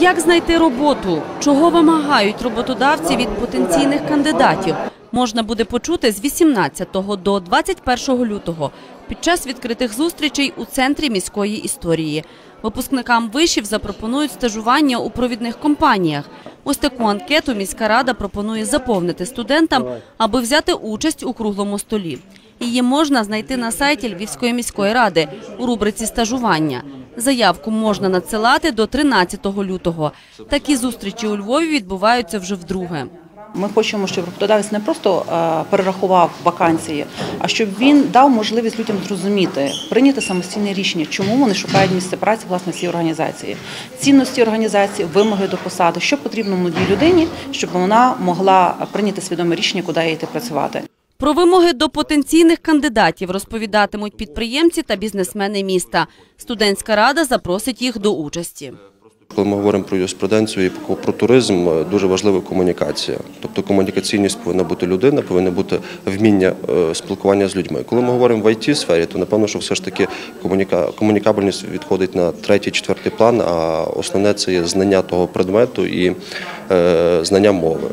Як знайти роботу? Чого вимагають роботодавці від потенційних кандидатів? Можна буде почути з 18 до 21 лютого під час відкритих зустрічей у центрі міської історії. Випускникам вишів запропонують стажування у провідних компаніях. Ось таку анкету міська рада пропонує заповнити студентам, аби взяти участь у круглому столі. Її можна знайти на сайті Львівської міської ради у рубриці стажування. Заявку можна надсилати до 13 лютого. Такі зустрічі у Львові відбуваються вже вдруге. Ми хочемо, щоб роботодавець не просто е, перерахував вакансії, а щоб він дав можливість людям зрозуміти, прийняти самостійне рішення, чому вони шукають місце праці власне цій організації, цінності організації, вимоги до посади, що потрібно молодій людині, щоб вона могла прийняти свідоме рішення, куди їй йти працювати. Про вимоги до потенційних кандидатів розповідатимуть підприємці та бізнесмени міста. Студентська рада запросить їх до участі. Коли ми говоримо про юриспруденцію і про- туризм, е, дуже важлива комунікація. Тобто комунікаційність повинна бути людина, повинна бути вміння е, спілкування з людьми. Коли ми говоримо в it сфері, то напевно, що все ж таки комуніка- комунікабельність відходить на третій, четвертий план, а основне це є знання того предмету і е, знання мови.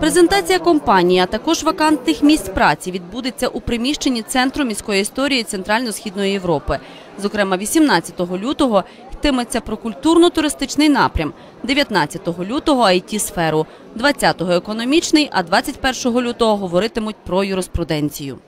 Презентація компанії, а також вакантних місць праці відбудеться у приміщенні Центру міської історії Центрально-Східної Європи. Зокрема, 18 лютого йтиметься про культурно-туристичний напрям, 19 лютого – IT-сферу, 20 – економічний, а 21 лютого говоритимуть про юриспруденцію.